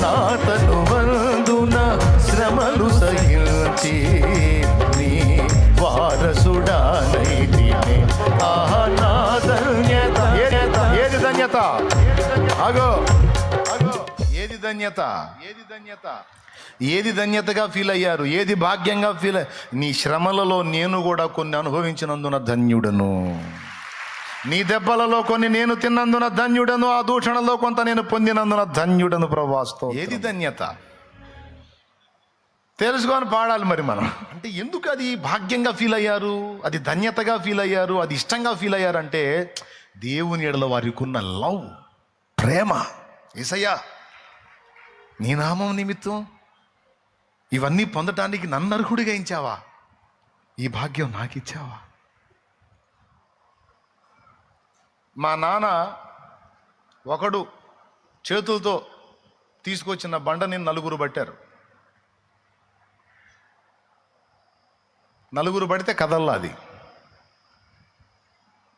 నాతను వందున శ్రమలు సహించి నీ వారసుడానైతిని ఆహా నా ధన్యత. ఏది ధన్యత? అగో అగో ఏది ధన్యత? ఏది ధన్యత? ఏది ధన్యతగా ఫీల్ అయ్యారు? ఏది భాగ్యంగా ఫీల్ నీ శ్రమలలో నేను కూడా కొన్ని అనుభవించినందున ధన్యుడను. నీ దెబ్బలలో కొన్ని నేను తిన్నందున ధన్యుడను ఆ దూషణలో కొంత నేను పొందినందున ధన్యుడను ప్రభాస్తో ఏది ధన్యత? తెలుసుకొని పాడాలి మరి మనం. అంటే ఎందుకు అది భాగ్యంగా ఫీల్ అయ్యారు? అది ధన్యతగా ఫీల్ అయ్యారు? అది ఇష్టంగా ఫీల్ అయ్యారు అంటే దేవుని ఎడల వారికి ఉన్న లవ్ ప్రేమ ఏసయ్యా నీ నామం నిమిత్తం ఇవన్నీ పొందటానికి నన్ను అర్హుడిగా ఇచ్చావా? ఈ భాగ్యం నాకు ఇచ్చావా మా నాన్న ఒకడు చేతులతో తీసుకొచ్చిన బండని నలుగురు పట్టారు. నలుగురు పడితే కదల్లా అది.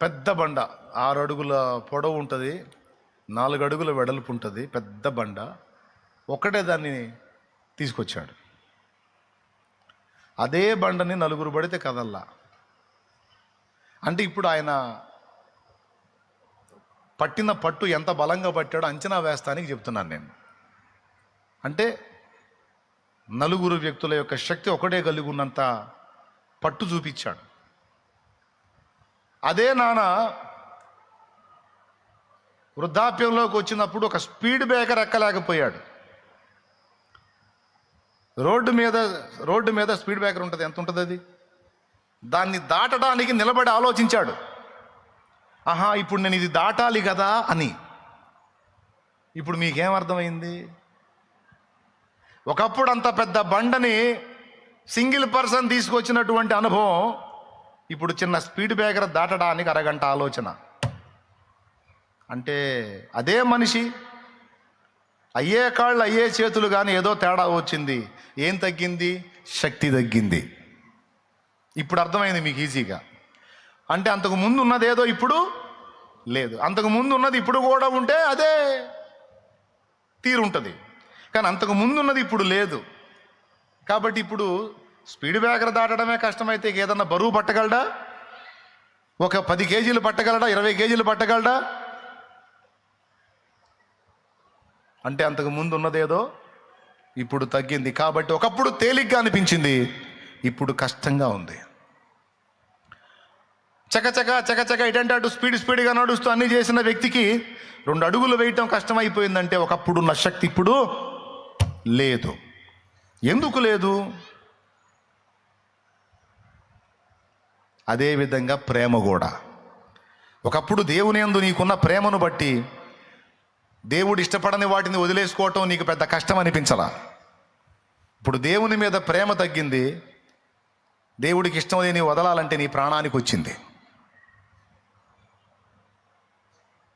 పెద్ద బండ ఆరు అడుగుల పొడవు ఉంటుంది నాలుగు అడుగుల వెడల్పు ఉంటుంది పెద్ద బండ. ఒక్కటే దాన్ని తీసుకొచ్చాడు. అదే బండని నలుగురు పడితే కదల్లా. అంటే ఇప్పుడు ఆయన పట్టిన పట్టు ఎంత బలంగా పట్టాడో అంచనా వేస్తానికి చెప్తున్నాను నేను. అంటే నలుగురు వ్యక్తుల యొక్క శక్తి ఒకటే కలిగి ఉన్నంత పట్టు చూపించాడు. అదే నాన్న వృద్ధాప్యంలోకి వచ్చినప్పుడు ఒక స్పీడ్ బ్రేకర్ ఎక్కలేకపోయాడు. రోడ్డు మీద రోడ్డు మీద స్పీడ్ బ్రేకర్ ఉంటుంది. ఎంత ఉంటుంది అది? దాన్ని దాటడానికి నిలబడి ఆలోచించాడు. ఆహా ఇప్పుడు నేను ఇది దాటాలి కదా అని. ఇప్పుడు మీకేం అర్థమైంది? ఒకప్పుడు అంత పెద్ద బండని సింగిల్ పర్సన్ తీసుకొచ్చినటువంటి అనుభవం ఇప్పుడు చిన్న స్పీడ్ బ్రేకర్ దాటడానికి అరగంట ఆలోచన. అంటే అదే మనిషి అయ్యే కాళ్ళు అయ్యే చేతులు కానీ ఏదో తేడా వచ్చింది. ఏం తగ్గింది? శక్తి తగ్గింది. ఇప్పుడు అర్థమైంది మీకు ఈజీగా. అంటే అంతకు ముందు ఉన్నది ఏదో ఇప్పుడు లేదు. అంతకు ముందు ఉన్నది ఇప్పుడు కూడా ఉంటే అదే తీరు ఉంటుంది కానీ అంతకు ముందు ఉన్నది ఇప్పుడు లేదు. కాబట్టి ఇప్పుడు స్పీడ్ బ్రేకర్ దాటడమే కష్టమైతే ఏదన్నా బరువు పట్టగలడా? ఒక పది కేజీలు పట్టగలడా? ఇరవై కేజీలు పట్టగలడా? అంటే అంతకు ముందు ఉన్నదేదో ఇప్పుడు తగ్గింది. కాబట్టి ఒకప్పుడు తేలిగ్గా అనిపించింది. ఇప్పుడు కష్టంగా ఉంది. చకచక చకచక ఇటంటే అటు స్పీడ్ స్పీడ్గా నడుస్తూ అన్ని చేసిన వ్యక్తికి రెండు అడుగులు వేయటం కష్టమైపోయిందంటే ఒకప్పుడున్న శక్తి ఇప్పుడు లేదు. ఎందుకు లేదు? అదేవిధంగా ప్రేమ కూడా. ఒకప్పుడు దేవుని యందు నీకున్న ప్రేమను బట్టి దేవుడు ఇష్టపడని వాటిని వదిలేసుకోవటం నీకు పెద్ద కష్టం అనిపించలా? ఇప్పుడు దేవుని మీద ప్రేమ తగ్గింది దేవుడికి ఇష్టం లేని వదలాలంటే నీ ప్రాణానికి వచ్చింది.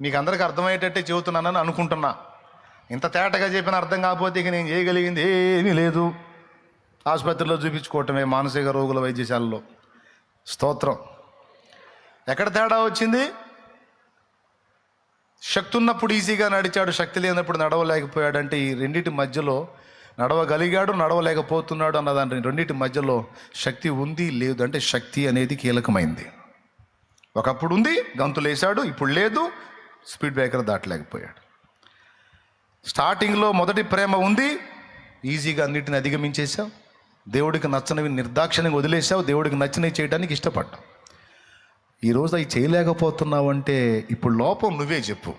మీకు అందరికి అర్థమయ్యేటట్టే చెబుతున్నానని అనుకుంటున్నా. ఇంత తేటగా చెప్పిన అర్థం కాకపోతే ఇక నేను చేయగలిగింది ఏమీ లేదు. ఆసుపత్రిలో చూపించుకోవటమే మానసిక రోగుల వైద్యశాలలో. స్తోత్రం. ఎక్కడ తేడా వచ్చింది? శక్తి ఉన్నప్పుడు ఈజీగా నడిచాడు శక్తి లేనప్పుడు నడవలేకపోయాడంటే ఈ రెండింటి మధ్యలో నడవగలిగాడు నడవలేకపోతున్నాడు అన్న దాని రెండింటి మధ్యలో శక్తి ఉంది లేదు అంటే శక్తి అనేది కీలకమైంది. ఒకప్పుడు ఉంది గంతులేశాడు ఇప్పుడు లేదు స్పీడ్ బ్రేకర్ దాటలేకపోయాడు. స్టార్టింగ్లో మొదటి ప్రేమ ఉంది ఈజీగా అన్నిటిని అధిగమించేశావు దేవుడికి నచ్చనివి నిర్దాక్షిణ్యంగా వదిలేసావు దేవుడికి నచ్చినవి చేయడానికి ఇష్టపడ్డావు. ఈరోజు అవి చేయలేకపోతున్నావు అంటే ఇప్పుడు లోపం నువ్వే చెప్పు.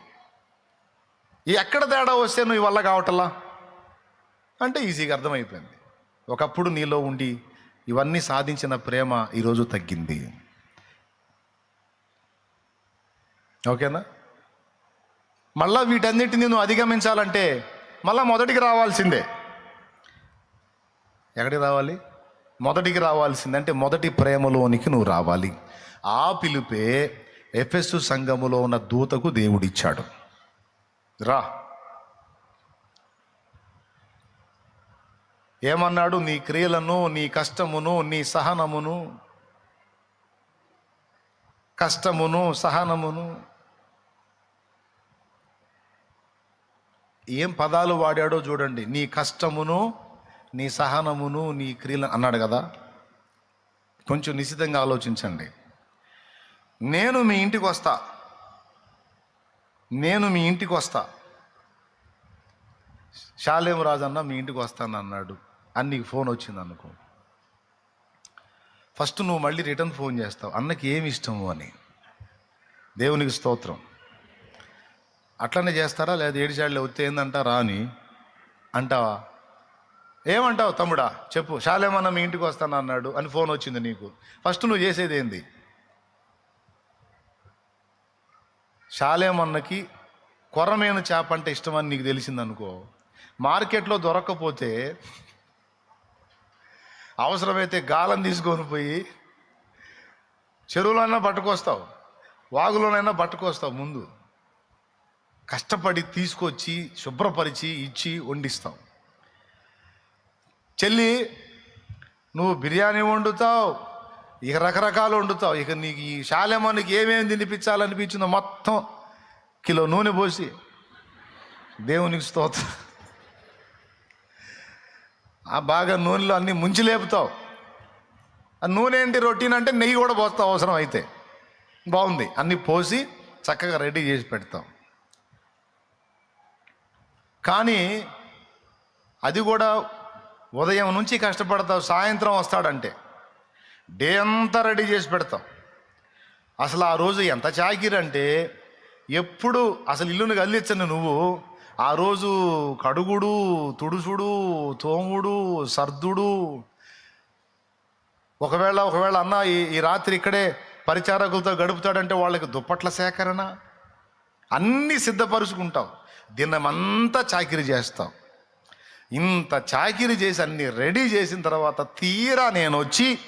ఎక్కడ తేడా వస్తే నువ్వు వల్ల కావటలా? అంటే ఈజీగా అర్థమైపోయింది. ఒకప్పుడు నీలో ఉండి ఇవన్నీ సాధించిన ప్రేమ ఈరోజు తగ్గింది. ఓకేనా? మళ్ళీ వీటన్నిటిని నువ్వు అధిగమించాలంటే మళ్ళీ మొదటికి రావాల్సిందే. ఎక్కడికి రావాలి? మొదటికి రావాల్సిందే. అంటే మొదటి ప్రేమలోనికి నువ్వు రావాలి. ఆ పిలిపే ఎఫెస్సు సంఘములో ఉన్న దూతకు దేవుడిచ్చాడు. రా. ఏమన్నాడు? నీ క్రియలను నీ కష్టమును నీ సహనమును కష్టమును సహనమును ఏం పదాలు వాడాడో చూడండి. నీ కష్టమును నీ సహనమును నీ క్రియలు అన్నాడు కదా. కొంచెం నిశ్చితంగా ఆలోచించండి. నేను మీ ఇంటికి వస్తా. నేను మీ ఇంటికి వస్తా. శాలేం రాజన్న మీ ఇంటికి వస్తాను అన్నాడు. అని నీకు ఫోన్ వచ్చింది అనుకో. ఫస్ట్ నువ్వు మళ్ళీ రిటర్న్ ఫోన్ చేస్తావు. అన్నకి ఏమి ఇష్టము అని. దేవునికి స్తోత్రం. అట్లనే చేస్తారా? లేదా ఏడిచాళ్ళు వస్తే ఏందంటారా రాని. అంటావా? ఏమంటావు తమ్ముడా? చెప్పు. శాలేమన్న మీ ఇంటికి వస్తాను అన్నాడు అని ఫోన్ వచ్చింది నీకు. ఫస్ట్ నువ్వు చేసేది ఏంది? శాలేమన్నకి కొరమైన చేప అంటే ఇష్టమని నీకు తెలిసిందనుకో మార్కెట్లో దొరక్కపోతే అవసరమైతే గాలం తీసుకొని పోయి చెరువులోనైనా పట్టుకొస్తావు వాగులోనైనా పట్టుకొస్తావు ముందు. కష్టపడి తీసుకొచ్చి శుభ్రపరిచి ఇచ్చి వండిస్తాం. చెల్లి నువ్వు బిర్యానీ వండుతావు ఇక రకరకాలు వండుతావు. ఇక నీకు ఈ నీకు ఏమేమి తినిపించాలనిపించిందో మొత్తం కిలో నూనె పోసి దేవునికి స్తోత్రం. ఆ బాగా నూనెలో అన్నీ ముంచి లేపుతావు. ఆ నూనె ఏంటి? రొటీన్ అంటే నెయ్యి కూడా పోస్తావు అవసరం అయితే. బాగుంది. అన్నీ పోసి చక్కగా రెడీ చేసి పెడతాం. కానీ అది కూడా ఉదయం నుంచి కష్టపడతావు సాయంత్రం వస్తాడంటే. డే అంతా రెడీ చేసి పెడతాం. అసలు ఆ రోజు ఎంత చాకిరంటే ఎప్పుడు అసలు ఇల్లుని కదిలించను నువ్వు. ఆ రోజు కడుగుడు తుడుసుడు తోముడు సర్దుడు. ఒకవేళ ఒకవేళ అన్న ఈ ఈ రాత్రి ఇక్కడే పరిచారకులతో గడుపుతాడంటే వాళ్ళకి దుప్పట్ల సేకరణ. అన్నీ సిద్ధపరుచుకుంటావు. దినమంతా చాకిరి చేస్తాం. ఇంత చాకిరి చేసి అన్ని రెడీ చేసిన తర్వాత తీరా నేను వచ్చి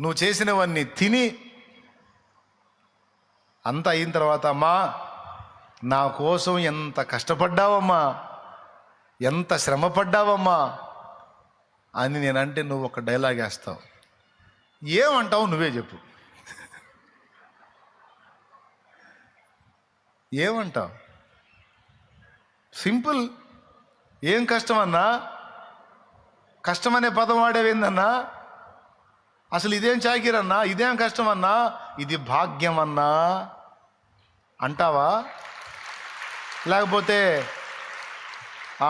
నువ్వు చేసినవన్నీ తిని అంత అయిన తర్వాత అమ్మా నా కోసం ఎంత కష్టపడ్డావమ్మా ఎంత శ్రమ పడ్డావమ్మా అని నేనంటే నువ్వు ఒక డైలాగ్ వేస్తావు. ఏమంటావు నువ్వే చెప్పు. ఏమంటావు? సింపుల్. ఏం కష్టం అన్నా కష్టం అనే పదం వాడేవేందన్నా? అసలు ఇదేం చాకిరన్నా? ఇదేం కష్టం అన్నా ఇది భాగ్యం అన్నా అంటావా? లేకపోతే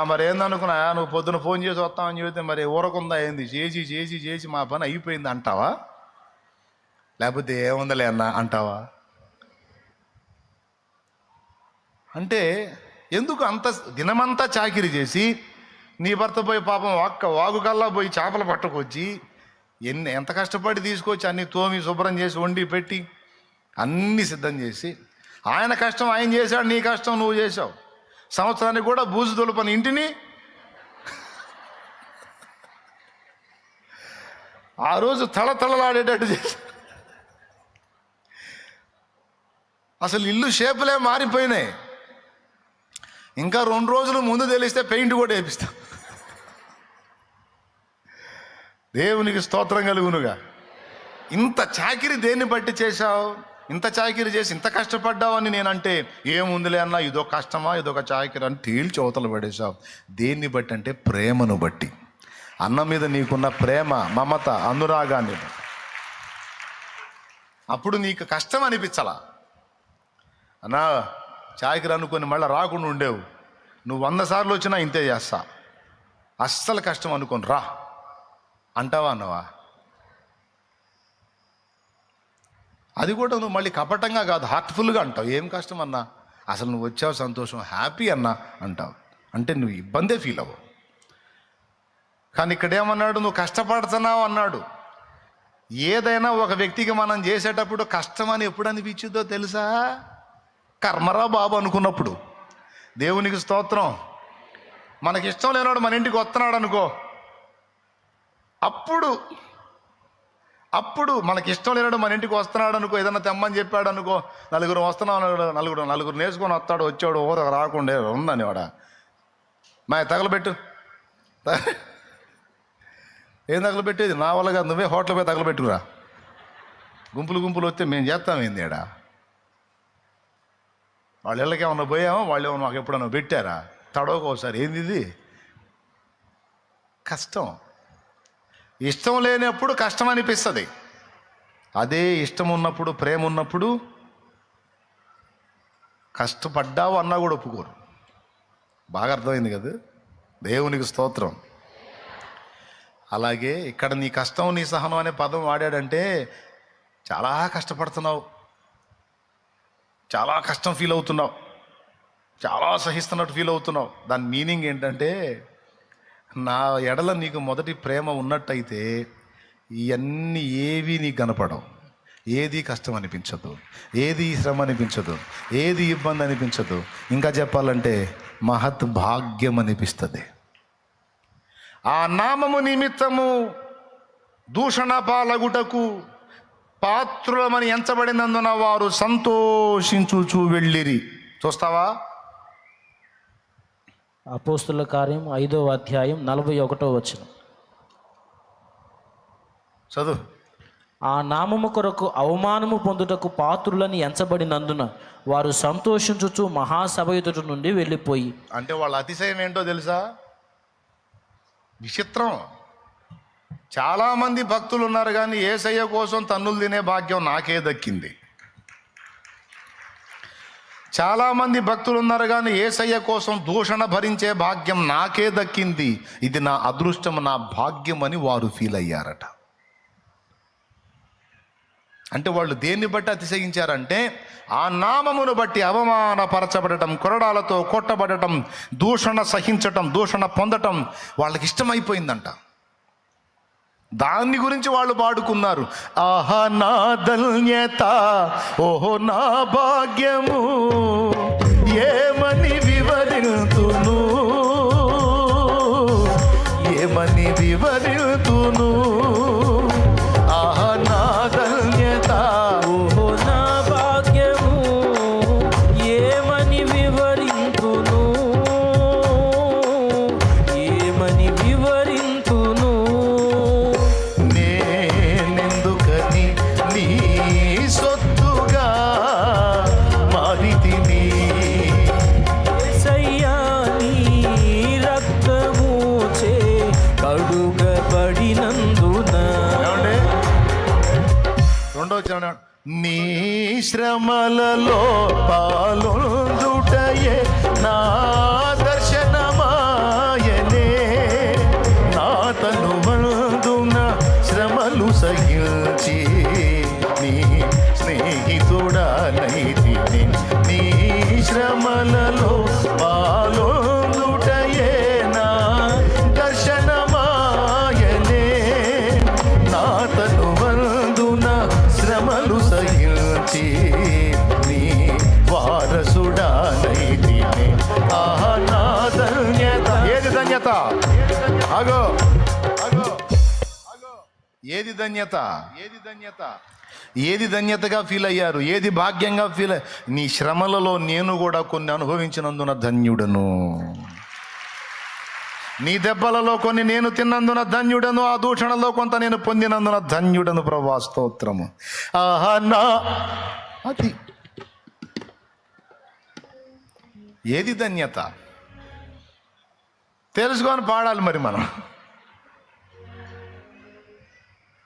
మరి ఏందనుకున్నా నువ్వు పొద్దున ఫోన్ చేసి వస్తామని చెబితే మరి ఊరకుందా ఏంది? చేసి చేసి చేసి మా పని అయిపోయింది అంటావా? లేకపోతే ఏముందలే అన్నా? అంటావా? అంటే ఎందుకు అంత దినమంతా చాకిరి చేసి నీ భర్త పోయి పాపం వాక్క వాగుకల్లా పోయి చేపలు పట్టుకొచ్చి ఎన్ని ఎంత కష్టపడి తీసుకొచ్చి అన్ని తోమి శుభ్రం చేసి వండి పెట్టి అన్నీ సిద్ధం చేసి ఆయన కష్టం ఆయన చేశాడు నీ కష్టం నువ్వు చేసావు సంవత్సరానికి కూడా బూజు దులపని ఇంటిని. ఆ రోజు తళతళలాడేటట్టు చేసి. అసలు ఇల్లు షేపులే మారిపోయినాయి. ఇంకా రెండు రోజులు ముందు తెలిస్తే పెయింట్ కూడా వేపిస్తాం. దేవునికి స్తోత్రం కలుగునుగా. ఇంత చాకిరి దేన్ని బట్టి చేశావు? ఇంత చాకిరి చేసి ఇంత కష్టపడ్డావు అని నేనంటే ఏముందిలే అన్నా ఇదో కష్టమా ఇదొక చాకిరి అని తేల్చి అవతల పడేశావు. దేన్ని బట్టి అంటే ప్రేమను బట్టి. అన్న మీద నీకున్న ప్రేమ మమత అనురాగాన్ని. అప్పుడు నీకు కష్టం అనిపించలా? అన్నా చాకిరి అనుకొని మళ్ళీ రాకుండా ఉండేవు. నువ్వు వంద సార్లు వచ్చినా ఇంతే చేస్తా. అస్సలు కష్టం అనుకోని రా. అంటావా అన్నవా? అది కూడా నువ్వు మళ్ళీ కపటంగా కాదు హార్ట్ఫుల్గా అంటావు. ఏం కష్టం అన్నా? అసలు నువ్వు వచ్చావు సంతోషం హ్యాపీ అన్నా? అంటావు. అంటే నువ్వు ఇబ్బందే ఫీల్ అవ్వవు. కానీ ఇక్కడ ఏమన్నాడు నువ్వు కష్టపడుతున్నావు అన్నాడు. ఏదైనా ఒక వ్యక్తికి మనం చేసేటప్పుడు కష్టం అని ఎప్పుడు అనిపించుద్దో తెలుసా? కర్మరా బాబు అనుకున్నప్పుడు. దేవునికి స్తోత్రం. మనకి ఇష్టం లేనివాడు మన ఇంటికి వస్తున్నాడు అనుకో. అప్పుడు అప్పుడు మనకి ఇష్టం లేనాడు మన ఇంటికి వస్తున్నాడు అనుకో ఏదన్నా తెమ్మని చెప్పాడు అనుకో నలుగురు వస్తున్నాం నలుగురు నలుగురు నేర్చుకొని వస్తాడు వచ్చాడు ఓ రాకుండా ఉందని వాడ. మా తగలబెట్టు. ఏం తగలబెట్టేది? నా వల్ల కాదు నువ్వే హోటల్ పోయి తగలబెట్టుకురా. గుంపులు గుంపులు వస్తే మేము చేస్తాం ఏంది ఏడా వాళ్ళ ఇళ్ళకి ఏమన్నా పోయామో? వాళ్ళు ఏమన్నా మాకు ఎప్పుడన్నా పెట్టారా? తడవక ఒకసారి. ఏంది ఇది? కష్టం. ఇష్టం లేనప్పుడు కష్టం అనిపిస్తుంది. అదే ఇష్టం ఉన్నప్పుడు ప్రేమ ఉన్నప్పుడు కష్టపడ్డావు అన్నా కూడా ఒప్పుకోరు. బాగా అర్థమైంది కదా? దేవునికి స్తోత్రం. అలాగే ఇక్కడ నీ కష్టం నీ సహనం అనే పదం వాడాడంటే చాలా కష్టపడుతున్నావు. చాలా కష్టం ఫీల్ అవుతున్నావు. చాలా సహిస్తున్నట్టు ఫీల్ అవుతున్నావు. దాని మీనింగ్ ఏంటంటే నా ఎడల నీకు మొదటి ప్రేమ ఉన్నట్టయితే ఇవన్నీ ఏవి నీకు కనపడవు. ఏది కష్టం అనిపించదు. ఏది శ్రమ అనిపించదు. ఏది ఇబ్బంది అనిపించదు. ఇంకా చెప్పాలంటే మహత్ భాగ్యం అనిపిస్తుంది. ఆ నామము నిమిత్తము దూషణ పాలగుటకు పాత్రులమని ఎంచబడినందున వారు సంతోషించుచు వెళ్ళిరి. చూస్తావా? అపోస్తుల కార్యం ఐదవ అధ్యాయం నలభై ఒకటో వచ్చిన చదువు. ఆ నామము కొరకు అవమానము పొందుటకు పాత్రులని ఎంచబడినందున వారు సంతోషించుచు మహాసభ ఎదుట నుండి వెళ్ళిపోయి. అంటే వాళ్ళ అతిశయం ఏంటో తెలుసా? విచిత్రం. చాలామంది భక్తులు ఉన్నారు కానీ ఏసయ్య కోసం తన్నులు తినే భాగ్యం నాకే దక్కింది. చాలామంది భక్తులు ఉన్నారు కానీ ఏసయ్య కోసం దూషణ భరించే భాగ్యం నాకే దక్కింది. ఇది నా అదృష్టం నా భాగ్యం అని వారు ఫీల్ అయ్యారట. అంటే వాళ్ళు దేన్ని బట్టి అతిశయించారంటే ఆ నామమును బట్టి అవమానపరచబడటం కొరడాలతో కొట్టబడటం దూషణ సహించటం దూషణ పొందటం వాళ్ళకి ఇష్టమైపోయిందంట. దాన్ని గురించి వాళ్ళు పాడుకున్నారు. ఆహా నా ధన్యత ఓహో నా భాగ్యము. రెండో నీ శ్రమలలో పాలొందుటయే నా దర్శనమాయనే. నా తను వందున శ్రమలు సహించి నీ స్నేహితుడానైతిని అగో అగో ఏది ధన్యత? ఏది ధన్యత? ఏది ధన్యతగా ఫీల్ అయ్యారు? ఏది భాగ్యంగా ఫీల్ నీ శ్రమలలో నేను కూడా కొన్ని అనుభవించినందున ధన్యుడను. నీ దెబ్బలలో కొన్ని నేను తిన్నందున ధన్యుడను. ఆ దూషణలో కొంత నేను పొందినందున ధన్యుడను ప్రభా స్తోత్రము. ఆహా నా. అది. ఏది ధన్యత? తెలుసుకొని పాడాలి మరి మనం.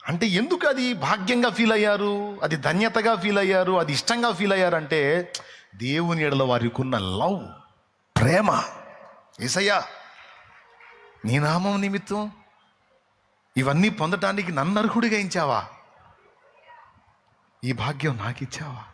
అంటే ఎందుకు అది భాగ్యంగా ఫీల్ అయ్యారు? అది ధన్యతగా ఫీల్ అయ్యారు? అది ఇష్టంగా ఫీల్ అయ్యారంటే దేవుని ఎడల వారికి ఉన్న లవ్ ప్రేమ. ఏసయ్యా నీ నామం నిమిత్తం ఇవన్నీ పొందటానికి నన్ను అర్హుడిగా ఇచ్చావా? ఈ భాగ్యం నాకు ఇచ్చావా